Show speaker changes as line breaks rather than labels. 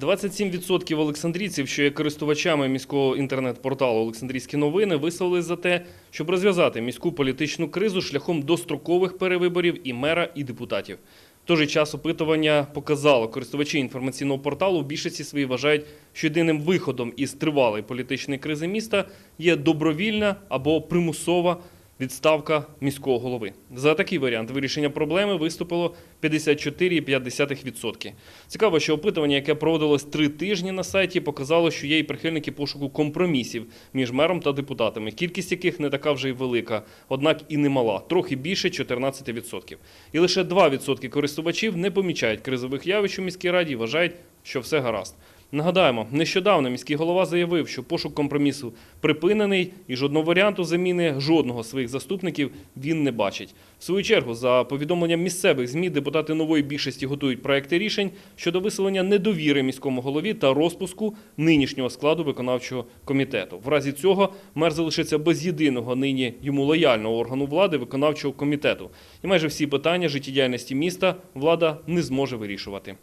27% олександрійців, що є користувачами міського інтернет-порталу Олександрійські новини, висловились за те, щоб розв'язати міську політичну кризу шляхом дострокових перевиборів і мера, і депутатів. В той же час опитування показало, користувачі інформаційного порталу в більшості своїй вважають, що єдиним виходом із тривалої політичної кризи міста є добровільна або примусова відставка міського голови. За такий варіант вирішення проблеми виступило 54,5%. Цікаво, що опитування, яке проводилось три тижні на сайті, показало, що є і прихильники пошуку компромісів між мером та депутатами, кількість яких не така вже й велика, однак і немала, трохи більше 14%. І лише 2% користувачів не помічають кризових явищ у міській раді вважають, що все гаразд. Нагадаємо, нещодавно міський голова заявив, що пошук компромісу припинений і жодного варіанту заміни жодного з своїх заступників він не бачить. В свою чергу, за повідомленням місцевих ЗМІ, депутати нової більшості готують проекти рішень щодо виселення недовіри міському голові та розпуску нинішнього складу виконавчого комітету. В разі цього мер залишиться без єдиного нині йому лояльного органу влади виконавчого комітету. І майже всі питання життєдіяльності міста влада не зможе вирішувати.